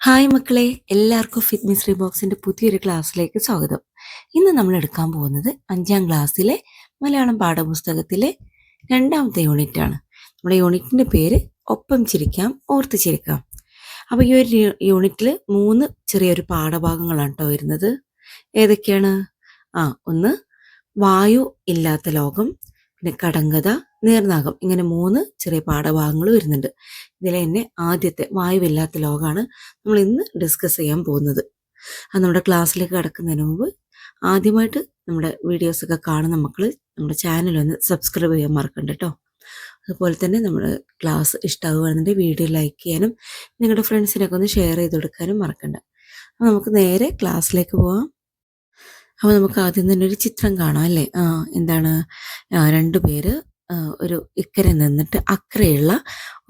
Hi മക്കളെ എല്ലാവർക്കും fit mystery പുതിയൊരു ക്ലാസ്സിലേക്ക് സ്വാഗതം. ഇന്ന് നമ്മൾ എടുക്കാൻ പോകുന്നത് അഞ്ചാം ക്ലാസ്സിലെ മലയാളം പാഠപുസ്തകത്തിലെ രണ്ടാമത്തെ യൂണിറ്റ് ആണ്. നമ്മുടെ യൂണിറ്റിന്റെ പേര് ഒപ്പം ചിരിക്കാം ഓർത്ത് ചിരിക്കാം. അപ്പോൾ ഈ ഒരു യൂണിറ്റിൽ മൂന്ന് ചെറിയൊരു പാഠഭാഗങ്ങളാണ് കേട്ടോ വരുന്നത്. ഏതൊക്കെയാണ്? ആ ഒന്ന് വായു ഇല്ലാത്ത ലോകം പിന്നെ കടങ്കഥ നേർനാഗം ഇങ്ങനെ മൂന്ന് ചെറിയ പാഠഭാഗങ്ങൾ വരുന്നുണ്ട്. ഇതിൽ തന്നെ ആദ്യത്തെ വായുവില്ലാത്ത ലോകമാണ് നമ്മൾ ഇന്ന് ഡിസ്കസ് ചെയ്യാൻ പോകുന്നത്. അത് നമ്മുടെ ക്ലാസ്സിലേക്ക് കിടക്കുന്നതിന് മുമ്പ് ആദ്യമായിട്ട് നമ്മുടെ വീഡിയോസൊക്കെ കാണുന്ന മക്കൾ നമ്മുടെ ചാനൽ ഒന്ന് സബ്സ്ക്രൈബ് ചെയ്യാൻ മറക്കണ്ട കേട്ടോ അതുപോലെ തന്നെ നമ്മുടെ ക്ലാസ് ഇഷ്ടമാകുകയാണെന്നുണ്ടെങ്കിൽ വീഡിയോ ലൈക്ക് ചെയ്യാനും നിങ്ങളുടെ ഫ്രണ്ട്സിനൊക്കെ ഒന്ന് ഷെയർ ചെയ്ത് കൊടുക്കാനും മറക്കണ്ട. അപ്പോൾ നമുക്ക് നേരെ ക്ലാസ്സിലേക്ക് പോവാം. അപ്പോൾ നമുക്ക് ആദ്യം തന്നെ ഒരു ചിത്രം കാണാം അല്ലേ? എന്താണ്? രണ്ടു പേര് ഒരു ഇക്കരെ നിന്നിട്ട് അക്കരയുള്ള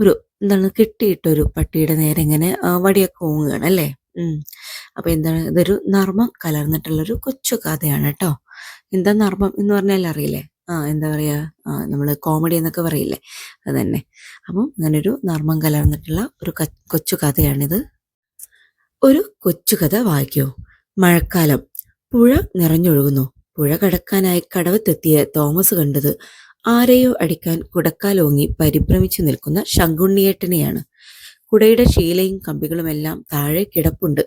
ഒരു എന്താണ്? കിട്ടിയിട്ടൊരു പട്ടിയുടെ നേരെ ഇങ്ങനെ വടിയൊക്കെ ഓങ്ങുകയാണ് അല്ലേ? അപ്പോൾ അപ്പൊ എന്താണ്? ഇതൊരു നർമ്മം കലർന്നിട്ടുള്ളൊരു കൊച്ചു കഥയാണ് കേട്ടോ എന്താ നർമ്മം എന്ന് പറഞ്ഞാൽ അറിയില്ലേ? ആ എന്താ പറയാ? നമ്മൾ കോമഡി എന്നൊക്കെ പറയില്ലേ? അത് തന്നെ അപ്പം അങ്ങനൊരു നർമ്മം കലർന്നിട്ടുള്ള ഒരു കൊച്ചു കഥയാണിത്. ഒരു കൊച്ചു കഥ വായിക്കൂ. മഴക്കാലം. പുഴ നിറഞ്ഞൊഴുകുന്നു. പുഴ കടക്കാനായി കടവത്തെത്തിയ തോമസ് കണ്ടത് ആരെയോ അടിക്കാൻ കുടക്കാലോങ്ങി പരിഭ്രമിച്ചു നിൽക്കുന്ന ശങ്കുണ്ണിയേട്ടനെയാണ്. കുടയുടെ ശീലയും കമ്പികളുമെല്ലാം താഴെ കിടപ്പുണ്ട്.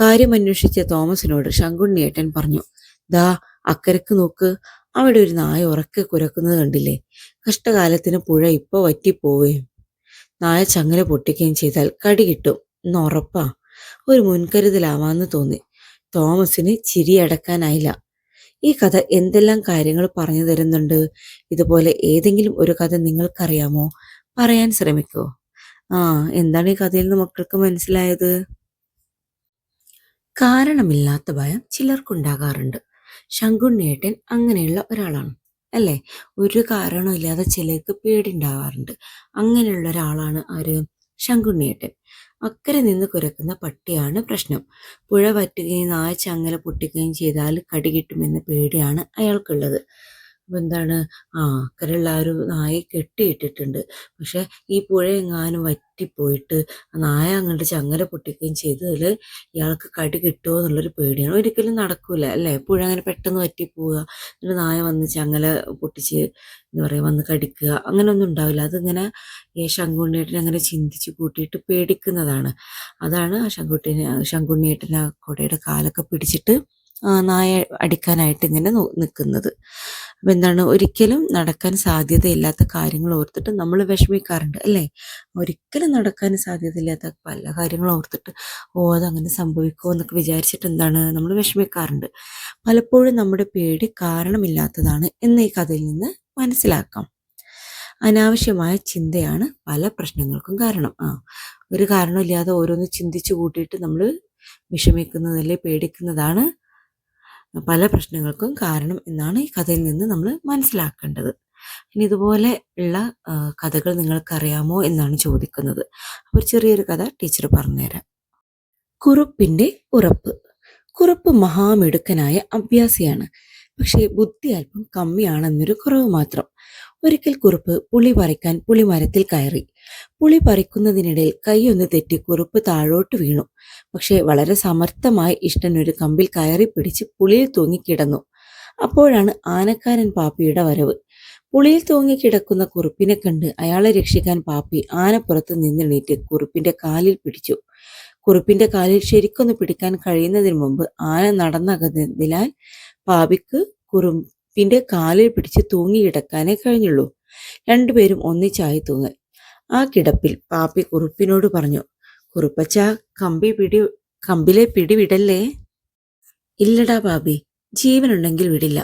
കാര്യമന്വേഷിച്ച തോമസിനോട് ശങ്കുണ്ണിയേട്ടൻ പറഞ്ഞു ദാ അക്കരക്ക് നോക്ക്. അവിടെ ഒരു നായ ഉറക്കെ കുരക്കുന്നത് കണ്ടില്ലേ? കഷ്ടകാലത്തിന് പുഴ ഇപ്പൊ വറ്റിപ്പോവുകയും നായ ചങ്ങല പൊട്ടിക്കുകയും ചെയ്താൽ കടി കിട്ടും. എന്നുറപ്പാ ഒരു മുൻകരുതലാവാന്ന് തോന്നി. തോമസിന് ചിരിയടക്കാനായില്ല ഈ കഥ എന്തെല്ലാം കാര്യങ്ങൾ പറഞ്ഞു തരുന്നുണ്ട്? ഇതുപോലെ ഏതെങ്കിലും ഒരു കഥ നിങ്ങൾക്കറിയാമോ? പറയാൻ ശ്രമിക്കോ. ആ എന്താണ് ഈ കഥയിൽ നിന്ന് മക്കൾക്ക് മനസ്സിലായത്? കാരണമില്ലാത്ത ഭയം ചിലർക്കുണ്ടാകാറുണ്ട്. ശങ്കുണ്ണേട്ടൻ അങ്ങനെയുള്ള ഒരാളാണ് അല്ലേ? ഒരു കാരണമില്ലാതെ ചിലർക്ക് പേടിണ്ടാവാറുണ്ട് അങ്ങനെയുള്ള ഒരാളാണ് ആര്? ശങ്കുണ്ണിയേട്ടൻ അക്കരെ നിന്ന് കുരക്കുന്ന പട്ടിയാണ് പ്രശ്നം. പുഴ പറ്റുകയും നായ ചങ്ങല പൊട്ടിക്കുകയും ചെയ്താൽ കടി കിട്ടുമെന്ന പേടിയാണ് അയാൾക്കുള്ളത്. അപ്പം എന്താണ്? ആ അക്കരെയുള്ള ആ ഒരു നായ കെട്ടിയിട്ടിട്ടുണ്ട്. പക്ഷെ ഈ പുഴ എങ്ങാനും വറ്റിപ്പോയിട്ട് നായ അങ്ങോട്ട് ചങ്ങല പൊട്ടിക്കുകയും ചെയ്തതിൽ ഇയാൾക്ക് കടി കിട്ടുമോ എന്നുള്ളൊരു പേടിയാണ്. ഒരിക്കലും നടക്കൂല അല്ലേ? പുഴ അങ്ങനെ പെട്ടെന്ന് വറ്റിപ്പോവുക എന്നിട്ട് നായ വന്ന് ചങ്ങല പൊട്ടിച്ച് എന്താ പറയുക വന്ന് കടിക്കുക അങ്ങനെയൊന്നും ഉണ്ടാവില്ല. അതിങ്ങനെ ഈ ശങ്കുണ്ണിയേട്ടനെ അങ്ങനെ ചിന്തിച്ച് കൂട്ടിയിട്ട് പേടിക്കുന്നതാണ്. അതാണ് ആ ശങ്കുട്ടിനെ ശങ്കുണ്ണിയേട്ടൻ ആ കുടയുടെ കാലൊക്കെ പിടിച്ചിട്ട് നായ അടിക്കാനായിട്ട് ഇങ്ങനെ നിൽക്കുന്നത് അപ്പം എന്താണ് ഒരിക്കലും നടക്കാൻ സാധ്യതയില്ലാത്ത കാര്യങ്ങൾ ഓർത്തിട്ട് നമ്മൾ വിഷമിക്കാറുണ്ട് അല്ലേ? ഒരിക്കലും നടക്കാൻ സാധ്യതയില്ലാത്ത പല കാര്യങ്ങൾ ഓർത്തിട്ട് ഓ അതങ്ങനെ സംഭവിക്കുമോ എന്നൊക്കെ വിചാരിച്ചിട്ട് എന്താണ് നമ്മൾ വിഷമിക്കാറുണ്ട്. പലപ്പോഴും നമ്മുടെ പേടി കാരണമില്ലാത്തതാണ് എന്ന് ഈ കഥയിൽ നിന്ന് മനസ്സിലാക്കാം. അനാവശ്യമായ ചിന്തയാണ് പല പ്രശ്നങ്ങൾക്കും കാരണം. ആ ഒരു കാരണമില്ലാതെ ഓരോന്ന് ചിന്തിച്ചു കൂട്ടിയിട്ട് നമ്മൾ വിഷമിക്കുന്നതല്ലേ പേടിക്കുന്നതാണ് പല പ്രശ്നങ്ങൾക്കും കാരണം എന്നാണ് ഈ കഥയിൽ നിന്ന് നമ്മൾ മനസ്സിലാക്കേണ്ടത്. ഇനി ഇതുപോലെ ഉള്ള കഥകൾ നിങ്ങൾക്കറിയാമോ എന്നാണ് ചോദിക്കുന്നത്. അപ്പോൾ ചെറിയൊരു കഥ ടീച്ചർ പറഞ്ഞുതരാം. കുറുപ്പിന്റെ ഉറപ്പ്. കുറുപ്പ് മഹാമിടുക്കനായ അഭ്യാസിയാണ്. പക്ഷേ ബുദ്ധി അല്പം കമ്മിയാണെന്നൊരു കുറവ് മാത്രം. ഒരിക്കൽ കുറുപ്പ് പുളി പറിക്കാൻ പുളിമരത്തിൽ കയറി. പുളി പറിക്കുന്നതിനിടയിൽ കൈയൊന്ന് തെറ്റി കുറുപ്പ് താഴോട്ട് വീണു. പക്ഷേ വളരെ സമർത്ഥമായി ഇഷ്ടൻ ഒരു കമ്പിൽ കയറി പിടിച്ച് പുളിയിൽ തൂങ്ങിക്കിടന്നു അപ്പോഴാണ് ആനക്കാരൻ പാപ്പിയുടെ വരവ്. പുളിയിൽ തൂങ്ങിക്കിടക്കുന്ന കുറുപ്പിനെ കണ്ട് അയാളെ രക്ഷിക്കാൻ പാപ്പി ആനപ്പുറത്ത് നിന്നെണീറ്റ് കുറുപ്പിന്റെ കാലിൽ പിടിച്ചു. കുറുപ്പിന്റെ കാലിൽ ശരിക്കൊന്ന് പിടിക്കാൻ കഴിയുന്നതിന് മുമ്പ് ആന നടന്നകുന്നതിനാൽ പാപിക്ക് കുറുപ്പിന്റെ കാലിൽ പിടിച്ച് തൂങ്ങിയിടക്കാനേ കഴിഞ്ഞുള്ളൂ. രണ്ടുപേരും ഒന്നിച്ചായി തൂങ്ങൽ ആ കിടപ്പിൽ പാപ്പി കുറുപ്പിനോട് പറഞ്ഞു കുറുപ്പച്ച കമ്പി പിടി കമ്പിലെ പിടി വിടല്ലേ? ഇല്ലടാ പാപ്പി ജീവനുണ്ടെങ്കിൽ വിടില്ല.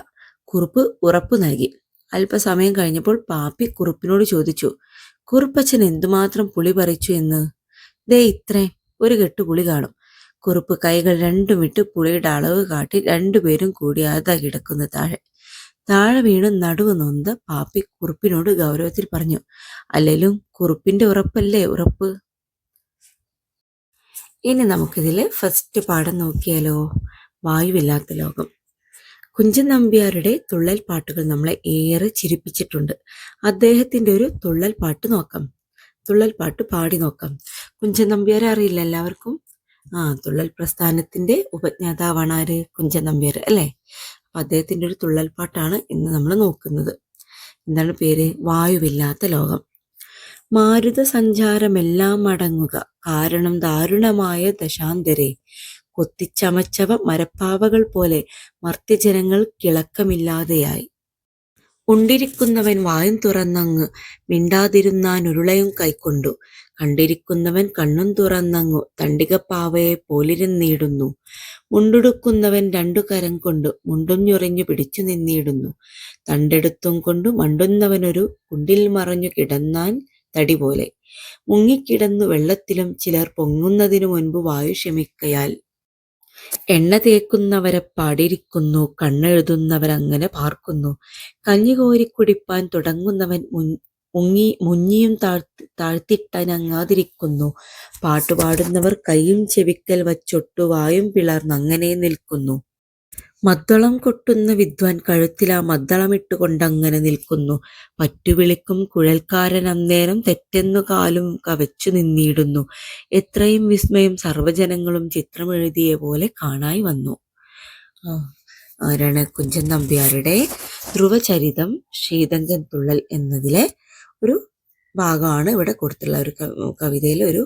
കുറുപ്പ് ഉറപ്പ് നൽകി. അല്പസമയം കഴിഞ്ഞപ്പോൾ പാപ്പി കുറുപ്പിനോട് ചോദിച്ചു കുറുപ്പച്ചൻ എന്തുമാത്രം പുളി പറിച്ചു എന്ന്? ദേ ഇത്രേ ഒരു കെട്ട് പുളി കാണും. കുറുപ്പ് കൈകൾ രണ്ടും വിട്ട് പുളിയുടെ അളവ് കാട്ടി രണ്ടുപേരും കൂടി അതാ കിടക്കുന്ന താഴെ. താഴെ വീണ് നടുവ് നൊന്ത് പാപ്പി കുറുപ്പിനോട് ഗൗരവത്തിൽ പറഞ്ഞു അല്ലെങ്കിലും കുറുപ്പിന്റെ ഉറപ്പല്ലേ ഉറപ്പ്? ഇനി നമുക്കിതിൽ ഫസ്റ്റ് പാഠം നോക്കിയാലോ? വായുവില്ലാത്ത ലോകം. കുഞ്ചൻ നമ്പ്യാരുടെ തുള്ളൽ പാട്ടുകൾ നമ്മളെ ഏറെ ചിരിപ്പിച്ചിട്ടുണ്ട്. അദ്ദേഹത്തിന്റെ ഒരു തുള്ളൽ പാട്ട് നോക്കാം. തുള്ളൽ പാട്ട് പാടി നോക്കാം. കുഞ്ചൻ നമ്പ്യാരെ അറിയില്ല എല്ലാവർക്കും? ആ തുള്ളൽ പ്രസ്ഥാനത്തിന്റെ ഉപജ്ഞാതാവാണ് ആര്? കുഞ്ചൻ നമ്പ്യാർ അല്ലേ? അപ്പൊ അദ്ദേഹത്തിന്റെ ഒരു തുള്ളൽപ്പാട്ടാണ് ഇന്ന് നമ്മൾ നോക്കുന്നത്. എന്താണ് പേര്? വായുവില്ലാത്ത ലോകം. മാരുത സഞ്ചാരമെല്ലാം അടങ്ങുക. കാരണം ദാരുണമായ ദശാന്തരെ. കൊത്തിച്ചമച്ചവ മരപ്പാവകൾ പോലെ മർത്യജനങ്ങൾ കിളക്കമില്ലാതെയായി. ഉണ്ടിരിക്കുന്നവൻ വായും തുറന്നങ്ങ് മിണ്ടാതിരുന്നാൻ ഉരുളയും കൈക്കൊണ്ടു. കണ്ടിരിക്കുന്നവൻ കണ്ണും തുറന്നങ്ങു തണ്ടികപ്പാവയെ പോലിരുന്നിടുന്നു മുണ്ടുടുക്കുന്നവൻ രണ്ടു കരം കൊണ്ട് മുണ്ടുഞ്ഞുറിഞ്ഞു പിടിച്ചു നിന്നിടുന്നു. തണ്ടെടുത്തും കൊണ്ടു മണ്ടുന്നവനൊരു കുണ്ടിൽ മറഞ്ഞു കിടന്നാൻ തടി പോലെ. മുങ്ങിക്കിടന്നു വെള്ളത്തിലും ചിലർ പൊങ്ങുന്നതിനു മുൻപ് വായു ക്ഷമിക്കയാൽ എണ്ണ തേക്കുന്നവരെ പാടിരിക്കുന്നു കണ്ണെഴുതുന്നവരങ്ങനെ പാർക്കുന്നു. കഞ്ഞി കോരി കുടിപ്പാൻ തുടങ്ങുന്നവൻ മുൻ മുങ്ങി മുഞ്ഞിയും താഴ്ത്തി താഴ്ത്തിട്ടനങ്ങാതിരിക്കുന്നു പാട്ടുപാടുന്നവർ കൈയും ചെവിക്കൽ വച്ചൊട്ടു വായും പിളർന്നങ്ങനെ നിൽക്കുന്നു. മദ്ദളം കൊട്ടുന്ന വിദ്വാൻ കഴുത്തിൽ ആ മദ്ദളമിട്ടുകൊണ്ടങ്ങനെ നിൽക്കുന്നു. പറ്റുവിളിക്കും കുഴൽക്കാരൻ അന്നേരം തെറ്റെന്നു കാലും കവച്ചു നിന്നിടുന്നു. എത്രയും വിസ്മയം സർവജനങ്ങളും ചിത്രമെഴുതിയ പോലെ കാണായി വന്നു. ആരാണ് കുഞ്ചൻ നമ്പ്യാരുടെ ധ്രുവചരിതം ശീതങ്കൻ തുള്ളൽ എന്നതിലെ ഒരു ഭാഗമാണ് ഇവിടെ കൊടുത്തിട്ടുള്ള ഒരു കവിതയിലെ ഒരു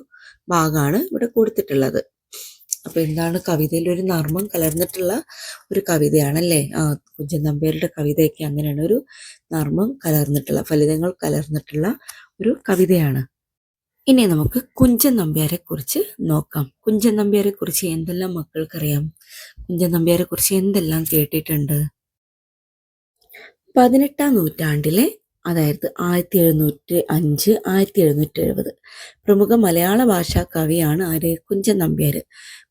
ഭാഗമാണ് ഇവിടെ കൊടുത്തിട്ടുള്ളത്. അപ്പൊ എന്താണ് കവിതയിൽ ഒരു നർമ്മം കലർന്നിട്ടുള്ള ഒരു കവിതയാണല്ലേ? ആ കുഞ്ചൻ നമ്പ്യാരുടെ കവിതയൊക്കെ അങ്ങനെയാണ് ഒരു നർമ്മം കലർന്നിട്ടുള്ള ഫലിതങ്ങൾ കലർന്നിട്ടുള്ള ഒരു കവിതയാണ്. ഇനി നമുക്ക് കുഞ്ചൻ നമ്പ്യാരെ കുറിച്ച് നോക്കാം. കുഞ്ചൻ നമ്പ്യാരെ കുറിച്ച് എന്തെല്ലാം മക്കൾക്കറിയാം? കുഞ്ചൻ നമ്പ്യാരെ കുറിച്ച് എന്തെല്ലാം കേട്ടിട്ടുണ്ട്? പതിനെട്ടാം നൂറ്റാണ്ടിലെ അതായത് ആയിരത്തി എഴുന്നൂറ്റി അഞ്ച് ആയിരത്തി എഴുന്നൂറ്റി എഴുപത് പ്രമുഖ മലയാള ഭാഷാ കവിയാണ് ആര് നമ്പ്യാർ.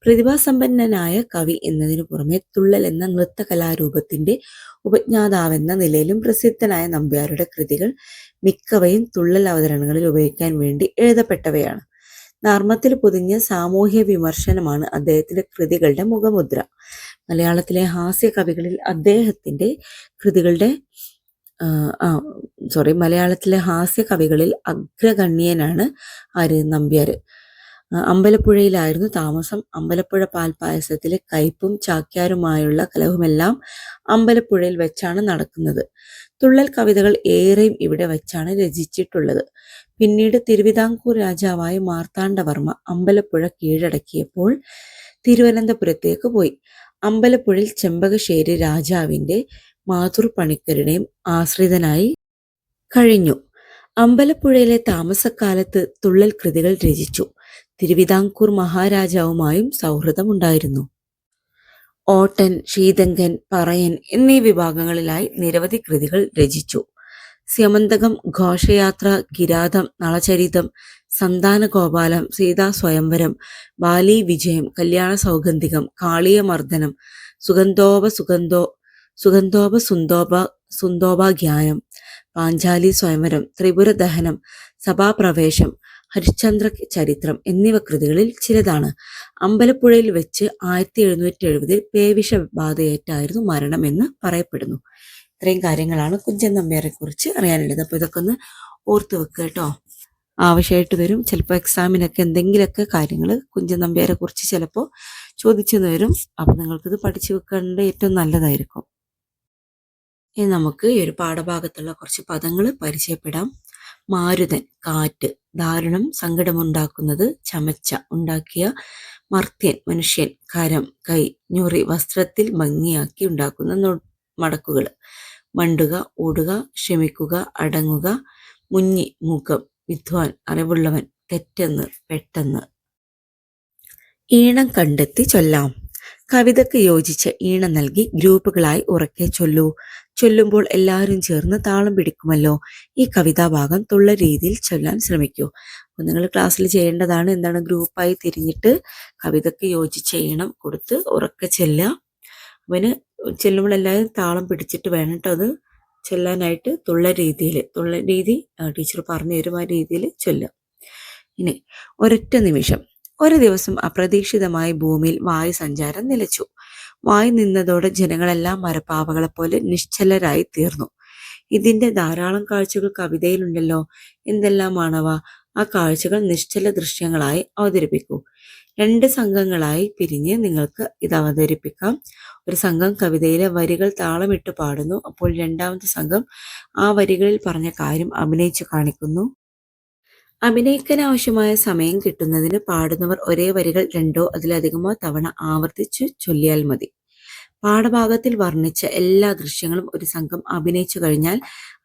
പ്രതിഭാസമ്പന്നനായ കവി എന്നതിനു പുറമെ തുള്ളൽ എന്ന നൃത്ത കലാരൂപത്തിന്റെ ഉപജ്ഞാതാവെന്ന നിലയിലും പ്രസിദ്ധനായ നമ്പ്യാരുടെ കൃതികൾ മിക്കവയും തുള്ളൽ അവതരണങ്ങളിൽ ഉപയോഗിക്കാൻ വേണ്ടി എഴുതപ്പെട്ടവയാണ്. നർമ്മത്തിൽ പൊതിഞ്ഞ സാമൂഹ്യ വിമർശനമാണ് അദ്ദേഹത്തിന്റെ കൃതികളുടെ മുഖമുദ്ര. മലയാളത്തിലെ ഹാസ്യ കവികളിൽ അദ്ദേഹത്തിന്റെ കൃതികളുടെ ആ, സോറി മലയാളത്തിലെ ഹാസ്യ കവികളിൽ അഗ്രഗണ്യനാണ് ആര്? നമ്പ്യാർ അമ്പലപ്പുഴയിലായിരുന്നു താമസം. അമ്പലപ്പുഴ പാൽപ്പായസത്തിലെ കയ്പും ചാക്യാരുമായുള്ള കലഹുമെല്ലാം അമ്പലപ്പുഴയിൽ വെച്ചാണ് നടക്കുന്നത്. തുള്ളൽ കവിതകൾ ഏറെയും ഇവിടെ വെച്ചാണ് രചിച്ചിട്ടുള്ളത്. പിന്നീട് തിരുവിതാംകൂർ രാജാവായ മാർത്താണ്ഡവർമ്മ അമ്പലപ്പുഴ കീഴടക്കിയപ്പോൾ തിരുവനന്തപുരത്തേക്ക് പോയി. അമ്പലപ്പുഴയിൽ ചെമ്പകശ്ശേരി രാജാവിന്റെ മാതൃ പണിക്കരുടെയും ആശ്രിതനായി കഴിഞ്ഞു. അമ്പലപ്പുഴയിലെ താമസക്കാലത്ത് തുള്ളൽ കൃതികൾ രചിച്ചു. തിരുവിതാംകൂർ മഹാരാജാവുമായും സൗഹൃദമുണ്ടായിരുന്നു. ഓട്ടൻ ശീതങ്കൻ പറയൻ എന്നീ വിഭാഗങ്ങളിലായി നിരവധി കൃതികൾ രചിച്ചു. സ്യമന്തകം ഘോഷയാത്ര കിരാതം നളചരിതം സന്താനഗോപാലം സീതാ സ്വയംവരം ബാലി വിജയം കല്യാണ സൗഗന്ധികം കാളിയമർദ്ദനം സുഗന്ധോപ സുഗന്ധോ സുഗന്ധോപ സുന്ദോപ സുന്ദോപാഖ്യായം പാഞ്ചാലി സ്വയംവരം ത്രിപുര ദഹനം സഭാപ്രവേശം ഹരിശ്ചന്ദ്ര ചരിത്രം എന്നിവ കൃതികളിൽ ചിലതാണ്. അമ്പലപ്പുഴയിൽ വെച്ച് ആയിരത്തി എഴുന്നൂറ്റി എഴുപതിൽ പേവിഷബാധയേറ്റായിരുന്നു മരണമെന്ന് പറയപ്പെടുന്നു. ഇത്രയും കാര്യങ്ങളാണ് കുഞ്ചൻ നമ്പ്യാരെ കുറിച്ച് അറിയാനുള്ളത്. അപ്പോൾ ഇതൊക്കെ ഒന്ന് ഓർത്ത് വെക്കുക കേട്ടോ. ആവശ്യമായിട്ട് വരും. ചിലപ്പോൾ എക്സാമിനൊക്കെ എന്തെങ്കിലുമൊക്കെ കാര്യങ്ങൾ കുഞ്ചൻ നമ്പ്യാരെ കുറിച്ച് ചിലപ്പോൾ ചോദിച്ചെന്ന് വരും അപ്പം നിങ്ങൾക്കിത് പഠിച്ചു വെക്കേണ്ടത് ഏറ്റവും നല്ലതായിരിക്കും. ഇനി നമുക്ക് ഈ ഒരു പാഠഭാഗത്തുള്ള കുറച്ച് പദങ്ങൾ പരിചയപ്പെടാം. മാരുതൻ കാറ്റ് ദാരുണം സങ്കടമുണ്ടാക്കുന്നത് ചമച്ച ഉണ്ടാക്കിയ മർത്യൻ മനുഷ്യൻ കരം കൈ ഞൊറി വസ്ത്രത്തിൽ ഭംഗിയാക്കി ഉണ്ടാക്കുന്ന മടക്കുകൾ. മണ്ടുക ഓടുക ക്ഷമിക്കുക അടങ്ങുക മുഞ്ഞി മുഖം വിദ്വാൻ അറിവുള്ളവൻ തെറ്റെന്ന് പെട്ടെന്ന്. ഈണം കണ്ടെത്തി ചൊല്ലാം. കവിതയ്ക്ക് യോജിച്ച് ഈണം നൽകി ഗ്രൂപ്പുകളായി ഉറക്കെ ചൊല്ലൂ. ചൊല്ലുമ്പോൾ എല്ലാവരും ചേർന്ന് താളം പിടിക്കുമല്ലോ. ഈ കവിതാഭാഗം തുള്ള രീതിയിൽ ചൊല്ലാൻ ശ്രമിക്കൂ. അപ്പോൾ നിങ്ങൾ ക്ലാസ്സിൽ ചെയ്യേണ്ടതാണ് എന്താണ് ഗ്രൂപ്പായി തിരിഞ്ഞിട്ട് കവിതയ്ക്ക് യോജിച്ച ഈണം കൊടുത്ത് ഉറക്കെ ചെല്ലുക. അവന് ചെല്ലുമ്പോൾ എല്ലാവരും താളം പിടിച്ചിട്ട് വേണം കേട്ടോ അത് ചൊല്ലാനായിട്ട് തുള്ള രീതിയിൽ തുള്ള രീതി ടീച്ചർ പറഞ്ഞു തരും ആ രീതിയിൽ ചൊല്ലുക. ഇനി ഒരൊറ്റ നിമിഷം. ഒരു ദിവസം അപ്രതീക്ഷിതമായി ഭൂമിയിൽ വായു സഞ്ചാരം നിലച്ചു. വായു നിന്നതോടെ ജനങ്ങളെല്ലാം മരപ്പാവകളെ പോലെ നിശ്ചലരായി തീർന്നു. ഇതിന്റെ ധാരാളം കാഴ്ചകൾ കവിതയിലുണ്ടല്ലോ. എന്തെല്ലാമാണവ? ആ കാഴ്ചകൾ നിശ്ചല ദൃശ്യങ്ങളായി അവതരിപ്പിക്കൂ. രണ്ട് സംഘങ്ങളായി പിരിഞ്ഞ് നിങ്ങൾക്ക് ഇത് അവതരിപ്പിക്കാം. ഒരു സംഘം കവിതയിലെ വരികൾ താളമിട്ട് പാടുന്നു. അപ്പോൾ രണ്ടാമത്തെ സംഘം ആ വരികളിൽ പറഞ്ഞ കാര്യം അഭിനയിച്ചു കാണിക്കുന്നു. അഭിനയിക്കാൻ ആവശ്യമായ സമയം കിട്ടുന്നതിന് പാടുന്നവർ ഒരേ വരികൾ രണ്ടോ അതിലധികമോ തവണ ആവർത്തിച്ചു ചൊല്ലിയാൽ മതി. പാഠഭാഗത്തിൽ വർണിച്ച എല്ലാ ദൃശ്യങ്ങളും ഒരു സംഘം അഭിനയിച്ചു കഴിഞ്ഞാൽ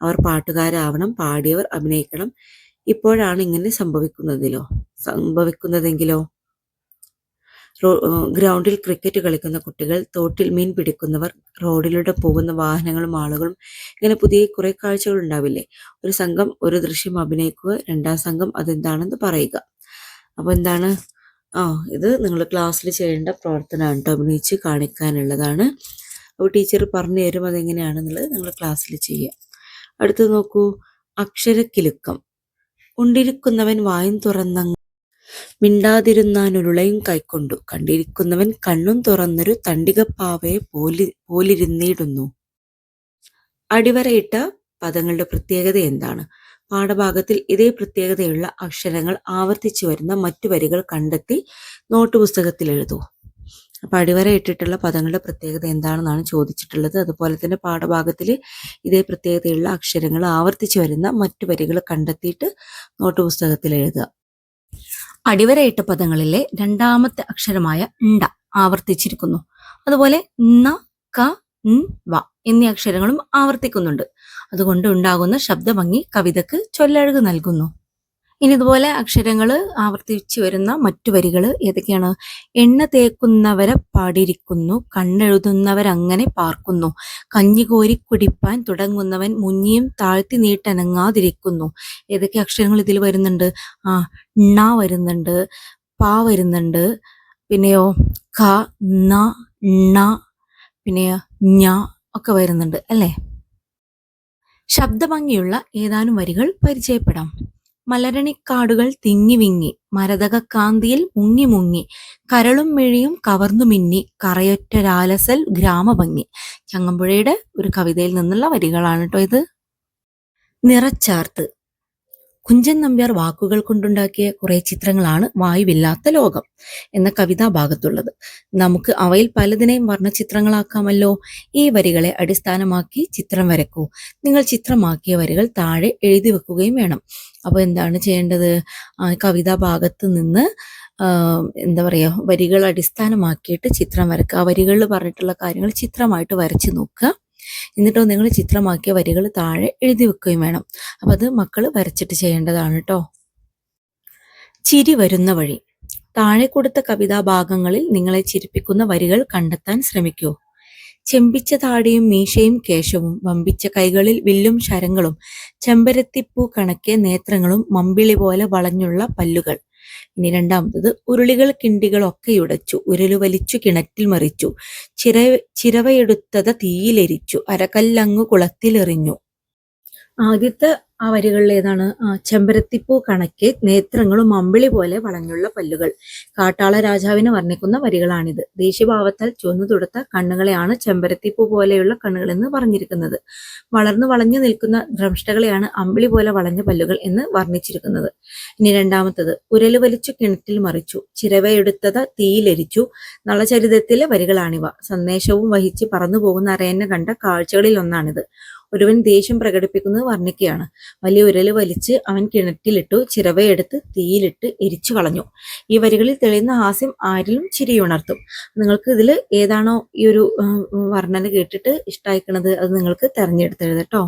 അവർ പാട്ടുകാരാവണം പാടിയവർ അഭിനയിക്കണം. ഇപ്പോഴാണ് ഇങ്ങനെ സംഭവിക്കുന്നതിലോ? സംഭവിക്കുന്നതെങ്കിലോ? ഗ്രൗണ്ടിൽ ക്രിക്കറ്റ് കളിക്കുന്ന കുട്ടികൾ തോട്ടിൽ മീൻ പിടിക്കുന്നവർ റോഡിലൂടെ പോകുന്ന വാഹനങ്ങളും ആളുകളും ഇങ്ങനെ പുതിയ കുറെ കാഴ്ചകൾ ഉണ്ടാവില്ലേ? ഒരു സംഘം ഒരു ദൃശ്യം അഭിനയിക്കുക രണ്ടാം സംഘം അതെന്താണെന്ന് പറയുക. അപ്പോൾ എന്താണ്? ആ ഇത് നിങ്ങൾ ക്ലാസ്സിൽ ചെയ്യേണ്ട പ്രവർത്തനമാണ് കേട്ടോ. അഭിനയിച്ച് കാണിക്കാനുള്ളതാണ്. അപ്പോൾ ടീച്ചർ പറഞ്ഞു തരും അതെങ്ങനെയാണെന്നുള്ളത് നിങ്ങൾ ക്ലാസ്സിൽ ചെയ്യുക. അടുത്ത് നോക്കൂ. അക്ഷരക്കിലുക്കം. കൊണ്ടിരിക്കുന്നവൻ വായും തുറന്നങ്ങ് മിണ്ടാതിരുന്നാനുരുളയും കൈക്കൊണ്ടു. കണ്ടിരിക്കുന്നവൻ കണ്ണും തുറന്നൊരു തണ്ടികപ്പാവയെ പോലി പോലിരുന്നിടുന്നു. അടിവരയിട്ട പദങ്ങളുടെ പ്രത്യേകത എന്താണ്? പാഠഭാഗത്തിൽ ഇതേ പ്രത്യേകതയുള്ള അക്ഷരങ്ങൾ ആവർത്തിച്ചു വരുന്ന മറ്റു വരികൾ കണ്ടെത്തി നോട്ട് പുസ്തകത്തിൽ എഴുതൂ അപ്പൊ അടിവര ഇട്ടിട്ടുള്ള പദങ്ങളുടെ പ്രത്യേകത എന്താണെന്നാണ് ചോദിച്ചിട്ടുള്ളത്. അതുപോലെ തന്നെ പാഠഭാഗത്തിൽ ഇതേ പ്രത്യേകതയുള്ള അക്ഷരങ്ങൾ ആവർത്തിച്ചു വരുന്ന മറ്റു വരികൾ കണ്ടെത്തിയിട്ട് നോട്ട് പുസ്തകത്തിൽ എഴുതുക. അടിവരയിട്ട പദങ്ങളിലെ രണ്ടാമത്തെ അക്ഷരമായ ണ്ട ആവർത്തിച്ചിരിക്കുന്നു. അതുപോലെ ന ക വ എന്നീ അക്ഷരങ്ങളും ആവർത്തിക്കുന്നുണ്ട്. അതുകൊണ്ട് ഉണ്ടാകുന്ന ശബ്ദഭംഗി കവിതക്ക് ചൊല്ലഴക് നൽകുന്നു. ഇനി ഇതുപോലെ അക്ഷരങ്ങൾ ആവർത്തിച്ചു വരുന്ന മറ്റു വരികൾ ഏതൊക്കെയാണ്? എണ്ണ തേക്കുന്നവരെ പാടിരിക്കുന്നു കണ്ണെഴുതുന്നവരങ്ങനെ പാർക്കുന്നു കഞ്ഞി കോരി കുടിപ്പാൻ തുടങ്ങുന്നവൻ മുഞ്ഞിയും താഴ്ത്തി നീട്ടനങ്ങാതിരിക്കുന്നു. ഏതൊക്കെ അക്ഷരങ്ങൾ ഇതിൽ വരുന്നുണ്ട്? ആ ണ വരുന്നുണ്ട് പ വരുന്നുണ്ട് പിന്നെയോ ക ന ണ പിന്നെ ഞ ഒക്കെ വരുന്നുണ്ട് അല്ലേ? ശബ്ദഭംഗിയുള്ള ഏതാനും വരികൾ പരിചയപ്പെടാം. മലരണിക്കാടുകൾ തിങ്ങി വിങ്ങി മരതകക്കാന്തിയിൽ മുങ്ങി മുങ്ങി കരളും മിഴിയും കവർന്നു മിന്നി കറയൊറ്റ രാലസൽ ഗ്രാമഭംഗി. ചങ്ങമ്പുഴയുടെ ഒരു കവിതയിൽ നിന്നുള്ള വരികളാണ് കേട്ടോ ഇത്. നിറച്ചാർത്ത്. കുഞ്ചൻ നമ്പ്യാർ വാക്കുകൾ കൊണ്ടുണ്ടാക്കിയ കുറെ ചിത്രങ്ങളാണ് വായുവില്ലാത്ത ലോകം എന്ന കവിതാ ഭാഗത്തുള്ളത്. നമുക്ക് അവയിൽ പലതിനെയും വർണചിത്രങ്ങളാക്കാമല്ലോ. ഈ വരികളെ അടിസ്ഥാനമാക്കി ചിത്രം വരക്കൂ. നിങ്ങൾ ചിത്രമാക്കിയ വരികൾ താഴെ എഴുതി വെക്കുകയും വേണം. അപ്പോൾ എന്താണ് ചെയ്യേണ്ടത്? കവിതാ ഭാഗത്ത് നിന്ന് എന്താ പറയുക വരികൾ അടിസ്ഥാനമാക്കിയിട്ട് ചിത്രം വരക്കുക. വരികളിൽ പറഞ്ഞിട്ടുള്ള കാര്യങ്ങൾ ചിത്രമായിട്ട് വരച്ചു നോക്കുക. എന്നിട്ടോ നിങ്ങൾ ചിത്രമാക്കിയ വരികൾ താഴെ എഴുതി വെക്കുകയും വേണം. അപ്പം അത് മക്കൾ വരച്ചിട്ട് ചെയ്യേണ്ടതാണ് കേട്ടോ ചിരി വരുന്ന വഴി. താഴെ കൊടുത്ത കവിതാഭാഗങ്ങളിൽ നിങ്ങളെ ചിരിപ്പിക്കുന്ന വരികൾ കണ്ടെത്താൻ ശ്രമിക്കൂ. ചെമ്പിച്ച താടിയും മീശയും കേശവും വമ്പിച്ച കൈകളിൽ വില്ലും ശരങ്ങളും ചെമ്പരത്തിപ്പൂ കണക്കെ നേത്രങ്ങളും മമ്പിളി പോലെ വളഞ്ഞുള്ള പല്ലുകൾ. ഇനി രണ്ടാമത്തത് ഉരുളികൾ കിണ്ടികൾ ഒക്കെ ഉടച്ചു ഉരുളു വലിച്ചു കിണറ്റിൽ മറിച്ചു ചിര ചിരവയെടുത്തത് തീയിലെരിച്ചു അരകല്ലങ്ങു കുളത്തിലെറിഞ്ഞു. ആദ്യത്തെ ആ വരികളിൽ ഏതാണ് ചെമ്പരത്തിപ്പൂ കണക്കെ നേത്രങ്ങളും അമ്പിളി പോലെ വളഞ്ഞുള്ള പല്ലുകൾ. കാട്ടാള രാജാവിനെ വർണിക്കുന്ന വരികളാണിത്. ദേശീയഭാവത്താൽ ചുവന്നു തൊടുത്ത കണ്ണുകളെയാണ് ചെമ്പരത്തിപ്പൂ പോലെയുള്ള കണ്ണുകൾ എന്ന് പറഞ്ഞിരിക്കുന്നത്. വളർന്നു വളഞ്ഞു നിൽക്കുന്ന ഭ്രംഷ്ടകളെയാണ് അമ്പിളി പോലെ വളഞ്ഞ പല്ലുകൾ എന്ന് വർണിച്ചിരിക്കുന്നത്. ഇനി രണ്ടാമത്തത് ഉരൽ വലിച്ചു കിണറ്റിൽ മറിച്ചു ചിരവയെടുത്തത് തീയിലരിച്ചു നളചരിതത്തിലെ വരികളാണിവ. സന്ദേശവും വഹിച്ച് പറന്നു പോകുന്ന അരയന്നെ കണ്ട കാഴ്ചകളിൽ ഒന്നാണിത് ഒരുവൻ ദേഷ്യം പ്രകടിപ്പിക്കുന്നത് വർണിക്കുകയാണ്. വലിയ ഉരൽ വലിച്ച് അവൻ കിണറ്റിലിട്ടു ചിറവയെടുത്ത് തീയിലിട്ട് എരിച്ചു കളഞ്ഞു. ഈ വരികളിൽ തെളിയുന്ന ഹാസ്യം ആരിലും ചിരിയുണർത്തും നിങ്ങൾക്ക് ഇതിൽ ഏതാണോ ഈ ഒരു വർണന കേട്ടിട്ട് ഇഷ്ടമായിക്കണത് അത് നിങ്ങൾക്ക് തെരഞ്ഞെടുത്ത് എഴുതട്ടോ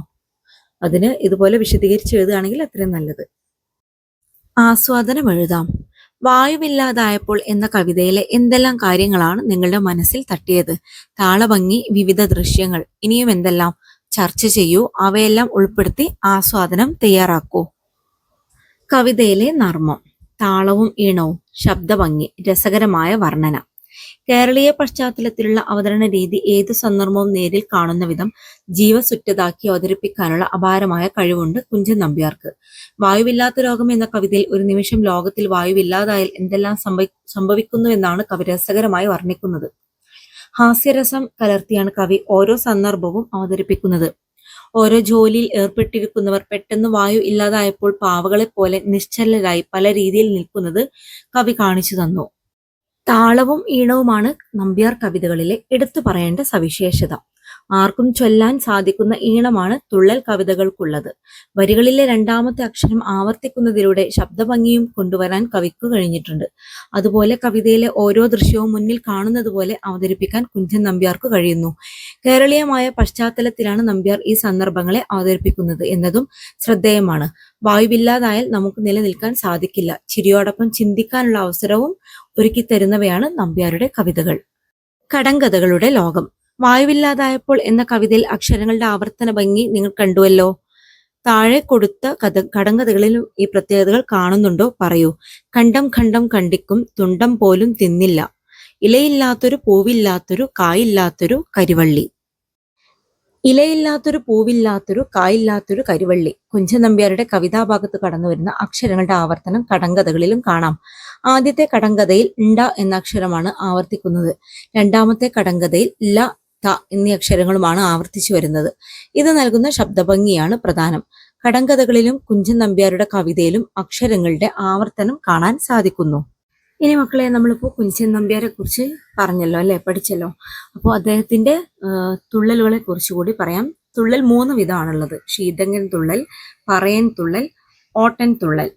അതിന് ഇതുപോലെ വിശദീകരിച്ച് എഴുതുകയാണെങ്കിൽ അത്രയും നല്ലത്. ആസ്വാദനം എഴുതാം. വായുവില്ലാതായപ്പോൾ എന്ന കവിതയിലെ എന്തെല്ലാം കാര്യങ്ങളാണ് നിങ്ങളുടെ മനസ്സിൽ തട്ടിയത്? താളഭംഗി വിവിധ ദൃശ്യങ്ങൾ ഇനിയും എന്തെല്ലാം? ചർച്ച ചെയ്യൂ. അവയെല്ലാം ഉൾപ്പെടുത്തി ആസ്വാദനം തയ്യാറാക്കൂ. കവിതയിലെ നർമ്മം താളവും ഈണവും ശബ്ദഭംഗി രസകരമായ വർണന. കേരളീയ പശ്ചാത്തലത്തിലുള്ള അവതരണ രീതി ഏത് സന്ദർഭവും നേരിൽ കാണുന്ന വിധം ജീവസുറ്റതാക്കി അവതരിപ്പിക്കാനുള്ള അപാരമായ കഴിവുണ്ട് കുഞ്ചൻ നമ്പ്യാർക്ക്. വായുവില്ലാത്ത രോഗം എന്ന കവിതയിൽ ഒരു നിമിഷം ലോകത്തിൽ വായുവില്ലാതായാൽ എന്തെല്ലാം സംഭവി സംഭവിക്കുന്നുവെന്നാണ് കവി രസകരമായി വർണിക്കുന്നത്. ഹാസ്യരസം കലർത്തിയാണ് കവി ഓരോ സന്ദർഭവും അവതരിപ്പിക്കുന്നത്. ഓരോ ജോലിയിൽ ഏർപ്പെട്ടിരിക്കുന്നവർ പെട്ടെന്ന് വായു ഇല്ലാതായപ്പോൾ പാവകളെ പോലെ നിശ്ചലരായി പല രീതിയിൽ നിൽക്കുന്നത് കവി കാണിച്ചു തന്നു. താളവും ഈണവുമാണ് നമ്പ്യാർ കവിതകളിലെ എടുത്തു പറയേണ്ട സവിശേഷത. ആർക്കും ചൊല്ലാൻ സാധിക്കുന്ന ഈണമാണ് തുള്ളൽ കവിതകൾക്കുള്ളത്. വരികളിലെ രണ്ടാമത്തെ അക്ഷരം ആവർത്തിക്കുന്നതിലൂടെ ശബ്ദഭംഗിയും കൊണ്ടുവരാൻ കവിക്ക് കഴിഞ്ഞിട്ടുണ്ട്. അതുപോലെ കവിതയിലെ ഓരോ ദൃശ്യവും മുന്നിൽ കാണുന്നത് പോലെ അവതരിപ്പിക്കാൻ കുഞ്ചൻ നമ്പ്യാർക്ക് കഴിയുന്നു. കേരളീയമായ പശ്ചാത്തലത്തിലാണ് നമ്പ്യാർ ഈ സന്ദർഭങ്ങളെ അവതരിപ്പിക്കുന്നത് എന്നതും ശ്രദ്ധേയമാണ്. വായുവില്ലാതായാൽ നമുക്ക് നിലനിൽക്കാൻ സാധിക്കില്ല. ചിരിയോടൊപ്പം ചിന്തിക്കാനുള്ള അവസരവും ഒരുക്കി തരുന്നവയാണ് നമ്പ്യാരുടെ കവിതകൾ. കടങ്കഥകളുടെ ലോകം. വായുവില്ലാതായപ്പോൾ എന്ന കവിതയിൽ അക്ഷരങ്ങളുടെ ആവർത്തന ഭംഗി നിങ്ങൾ കണ്ടുവല്ലോ. താഴെ കൊടുത്ത കഥ കടങ്കഥകളിലും ഈ പ്രത്യേകതകൾ കാണുന്നുണ്ടോ? പറയൂ. കണ്ടം ഖണ്ഡം കണ്ടിക്കും തുണ്ടം പോലും തിന്നില്ല. ഇലയില്ലാത്തൊരു പൂവില്ലാത്തൊരു കായില്ലാത്തൊരു കരിവള്ളി. ഇലയില്ലാത്തൊരു പൂവില്ലാത്തൊരു കായില്ലാത്തൊരു കരിവള്ളി. കുഞ്ചൻ നമ്പ്യാരുടെ കവിതാഭാഗത്ത് കടന്നു വരുന്ന അക്ഷരങ്ങളുടെ ആവർത്തനം കടങ്കഥകളിലും കാണാം. ആദ്യത്തെ കടങ്കഥയിൽ ണ്ട എന്ന അക്ഷരമാണ് ആവർത്തിക്കുന്നത്. രണ്ടാമത്തെ കടങ്കഥയിൽ ല ത എന്നീ അക്ഷരങ്ങളുമാണ് ആവർത്തിച്ചു വരുന്നത്. ഇത് നൽകുന്ന ശബ്ദഭംഗിയാണ് പ്രധാനം. കടങ്കഥകളിലും കുഞ്ചൻ നമ്പ്യാരുടെ കവിതയിലും അക്ഷരങ്ങളുടെ ആവർത്തനം കാണാൻ സാധിക്കുന്നു. ഇനി മക്കളെ നമ്മളിപ്പോൾ കുഞ്ചൻ നമ്പ്യാരെ കുറിച്ച് പറഞ്ഞല്ലോ അല്ലെ? പഠിച്ചല്ലോ. അപ്പോൾ അദ്ദേഹത്തിന്റെ തുള്ളലുകളെ കുറിച്ച് കൂടി പറയാം. തുള്ളൽ മൂന്ന് വിധമാണുള്ളത് ശീതങ്കൻ തുള്ളൽ പറയൻ തുള്ളൽ ഓട്ടൻ തുള്ളൽ.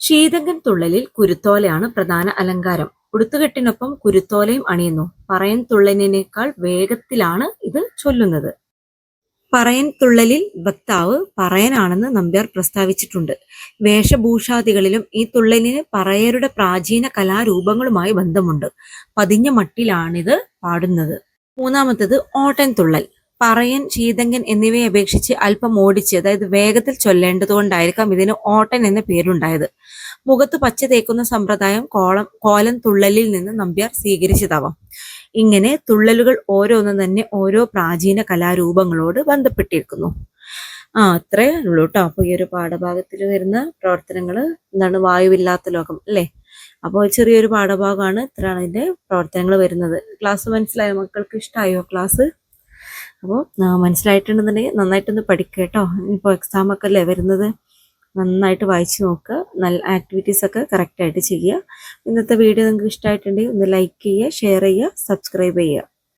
ശീതങ്കൻ തുള്ളലിൽ കുരുത്തോലയാണ് പ്രധാന അലങ്കാരം. ഉടുത്തുകെട്ടിനൊപ്പം കുരുത്തോലയും അണിയുന്നു. പറയൻ തുള്ളലിനേക്കാൾ വേഗത്തിലാണ് ഇത് ചൊല്ലുന്നത്. പറയൻ തുള്ളലിൽ വക്താവ് പറയനാണെന്ന് നമ്പ്യാർ പ്രസ്താവിച്ചിട്ടുണ്ട്. വേഷഭൂഷാദികളിലും ഈ തുള്ളലിന് പറയരുടെ പ്രാചീന കലാരൂപങ്ങളുമായി ബന്ധമുണ്ട്. പതിഞ്ഞ മട്ടിലാണിത് പാടുന്നത്. മൂന്നാമത്തത് ഓട്ടൻ തുള്ളൽ. പറയൻ ശീതങ്കൻ എന്നിവയെ അപേക്ഷിച്ച് അല്പം ഓടിച്ച് അതായത് വേഗത്തിൽ ചൊല്ലേണ്ടതുകൊണ്ടായിരിക്കാം ഇതിന് ഓട്ടൻ എന്ന പേരുണ്ടായത് മുഖത്ത് പച്ച തേക്കുന്ന സമ്പ്രദായം കോളം കോലം തുള്ളലിൽ നിന്ന് നമ്പ്യാർ സ്വീകരിച്ചതാവാം. ഇങ്ങനെ തുള്ളലുകൾ ഓരോന്നും തന്നെ ഓരോ പ്രാചീന കലാരൂപങ്ങളോട് ബന്ധപ്പെട്ടിരിക്കുന്നു. ആ അത്രേ ഉള്ളൂ കേട്ടോ അപ്പൊ ഈ ഒരു പാഠഭാഗത്തിൽ വരുന്ന പ്രവർത്തനങ്ങൾ എന്താണ്? വായുവില്ലാത്ത ലോകം അല്ലേ? അപ്പോൾ ചെറിയൊരു പാഠഭാഗമാണ് ഇത്രയാണ് ഇതിന്റെ പ്രവർത്തനങ്ങൾ വരുന്നത്. ക്ലാസ് മനസ്സിലായോ? മക്കൾക്ക് ഇഷ്ടമായോ ക്ലാസ്? അപ്പോൾ മനസ്സിലായിട്ടുണ്ടെന്നുണ്ടെങ്കിൽ നന്നായിട്ടൊന്ന് പഠിക്കുക കേട്ടോ. ഇപ്പോൾ എക്സാം ഒക്കെ അല്ലേ വരുന്നത്? നന്നായിട്ട് വായിച്ചു നോക്കുക നല്ല ആക്ടിവിറ്റീസ് ഒക്കെ കറക്റ്റായിട്ട് ചെയ്യുക. ഇന്നത്തെ വീഡിയോ നിങ്ങൾക്ക് ഇഷ്ടമായിട്ടുണ്ടെങ്കിൽ ഒന്ന് ലൈക്ക് ചെയ്യുക ഷെയർ ചെയ്യുക സബ്സ്ക്രൈബ് ചെയ്യുക.